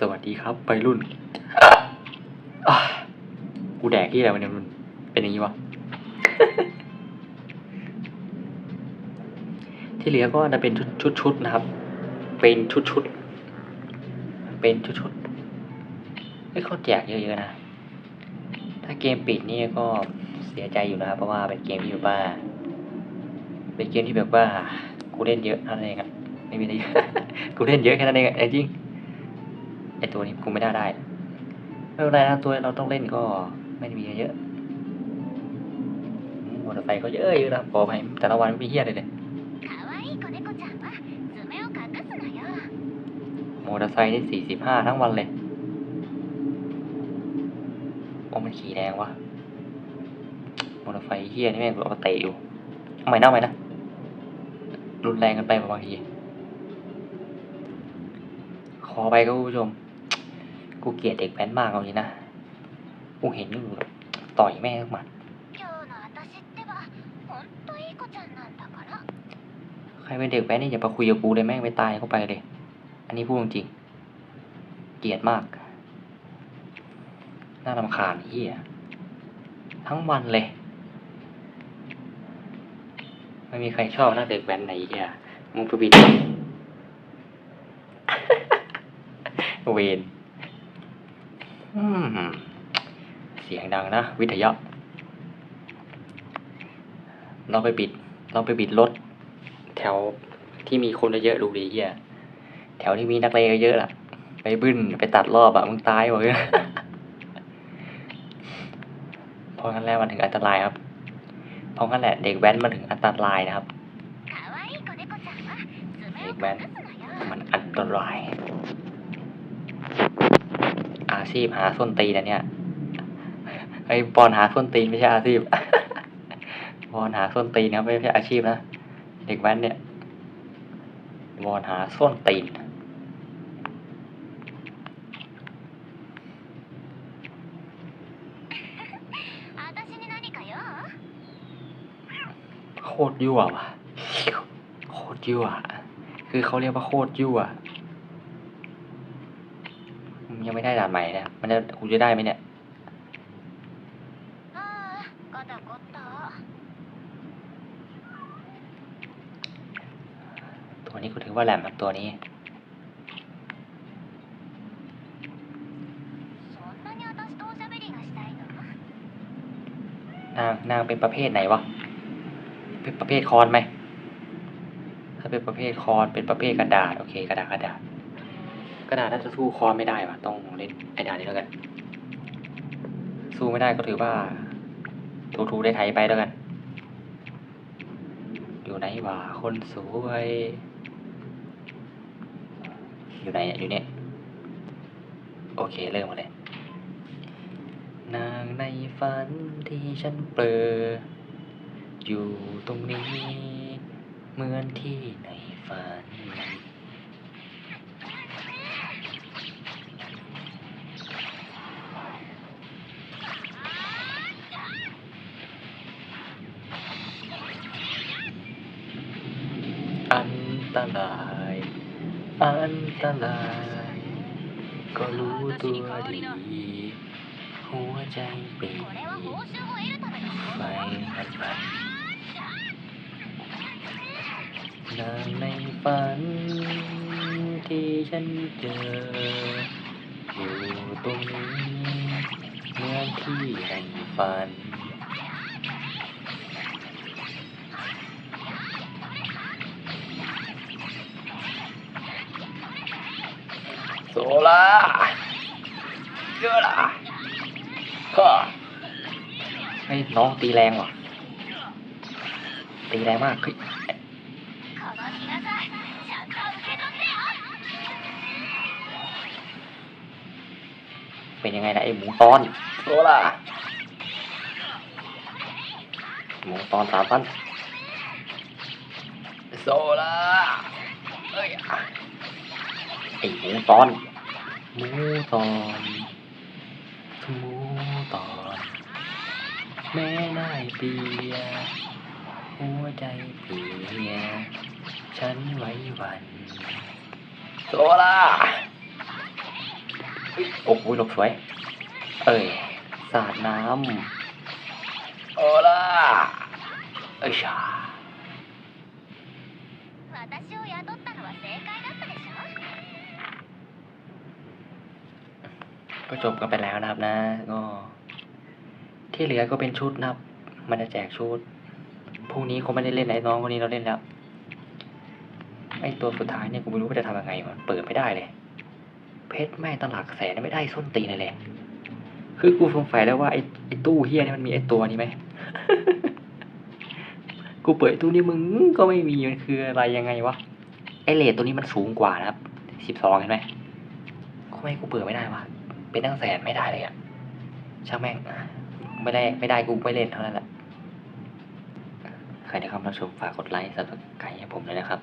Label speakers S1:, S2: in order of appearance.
S1: สวัสดีครับไปรุ่นกูแดกที่อะไรวะเนี่ยมันเป็นอย่างนี้วะ ที่เหลือก็จะเป็นชุดชุดๆนะครับ เป็นชุดชุดๆเป็นชุดชุดไม่เขาแจกเยอะๆนะ ถ้าเกมปิดนี่ก็เสียใจอยู่นะครับ เพราะว่าเป็นเกมที่แบบว่า เป็นเกมที่แบบว่า กูเล่นเยอะเท่านั้นเงครับไม่มีอะไรกูเล่นเยอะแค่นั้นเองไอ้จริง ไอตัวนี้กูไม่ได้ได้ไม่เป็นไรนะตัวเราต้องเล่นก็ไม่ได้มีเยอะมอเตอร์ไซค์ก็เยอะอยู่นะพอไปแต่ละวันไม่เฮี้ยเลยเลยมอเตอร์ไซค์ที่สี่สิบห้าทั้งวันเลยโอ้มันขี่แรงวะมอเตอร์ไซค์เฮี้ยนี่แม่งเอาเตะอยู่ทำไมเน่าไหมนะรุนแรงกันไปบางทีขอไปก็ผู้ชม กูเกลียดเด็กแว้นมากเอาเลยนะ กูเห็นอยู่ต่อยแม่ทุกมั
S2: น
S1: ใครเป็นเด็กแว้นนี่อย่ามาคุยกับกูเลยแม่งไปตายเข้าไปเลย อันนี้พูดจริง เกลียดมาก น่ารำคาญเฮียทั้งวันเลย ไม่มีใครชอบนักเด็กแว้นไหนเฮียมึงไปบิดเวร เสียงดังนะ วิทยะ เราไปบิด เราไปบิดรถ แถวที่มีคนเยอะดูดีเฮียแถวที่มีนักเลงเยอะล่ะ ไปบึ้นไปตัดรอบอะมึงตายหมดเลยเพราะงั้นแล้วมันถึงอันตรายครับ เพราะงั้นแหละเด็กแว้นมันถึงอันตรายนะครับ
S2: เด็กแว้น
S1: มันอันตราย อาชีพหาส้นตีนะเนี่ยไอ้ปอนหาส้นตีนไม่ใช่อาชีพวอนหาส้นตีนนะไม่ใช่อาชีพนะเด็กแว้นเนี่ยวอนหาส้นตีนโคตรยั่ววะโคตรยั่วคือเขาเรียกว่าโคตรยั่ว ยังไม่ได้ด่านใหม่นะมันจะคุณจะได้ไหมเนี่ยตัวนี้คุณถือว่าแหลมครับตัวนี้นางนางเป็นประเภทไหนวะ เป็นประเภทคอนไหมถ้าเป็นประเภทคอนเป็นประเภทกระดาษ โอเค กระดาษกระดาษ กระดาษน่าจะสู้คอไม่ได้ว่ะ ต้องเล่นไอ้ด่านนี้แล้วกัน สู้ไม่ได้ก็ถือว่าทูทูได้ไทยไปแล้วกัน อยู่ไหนวะคนสวย อยู่ไหนอยู่เนี่ย โอเคเริ่มมาเลย นางในฝันที่ฉันเปลออยู่ตรงนี้ เหมือนที่ในฝันต ราย อันตราย ก็รู้ตัวดี หัวใจเป็น ไปหันไปนานในฝัน ที่ฉันเจอ อยู่ตรงนี้เมื่อที่แห่งฝัน โซล่าเยอะละก็ให้น้องตีแรงว่ะ ตีแรงมากเป็นยังไงนะไอหมูตอนโซล่าหมูตอนสามพันโซล่าเอ้ย ไอ้หมูตอนหมูตอนหมูตอน แม่นายเปีย หัวใจเปีย ฉันไว้วันโซล่าโอ้โหหลบสวย เอ้ย สาดน้ำโอล่ะเอ้ยชา ก็จบกันไปแล้วนะครับนะ ก็ ที่เหลือก็เป็นชุดนะครับ มันจะแจกชุดพรุ่งนี้คงไม่ได้เล่นไอ้น้องคนนี้เราเล่นแล้วไอตัวสุดท้ายเนี่ยกูไม่รู้ว่าจะทำยังไงมันเปิดไม่ได้เลย เพชรแม่งตั้งหลักแสนไม่ได้ส้นตีนเลยเลยคือกูสงสัยแล้วว่าไอไอตู้เฮียนี่มันมีไอตัวนี้ไหมกูเปิดตู้นี้มึงก็ไม่มีมันคืออะไรยังไงวะไอเลทตัวนี้มันสูงกว่านะครับสิบสองเห็นไหมทำไมกูเปิดไม่ได้วะ เป็นตั้งแสนไม่ได้เลยอะช่างแม่งไม่ได้ไม่ได้กูไม่เล่นเท่านั้นแหละใครที่เข้ามาชมฝากกดไลค์สับสไครต์ให้ผมเลยนะครับ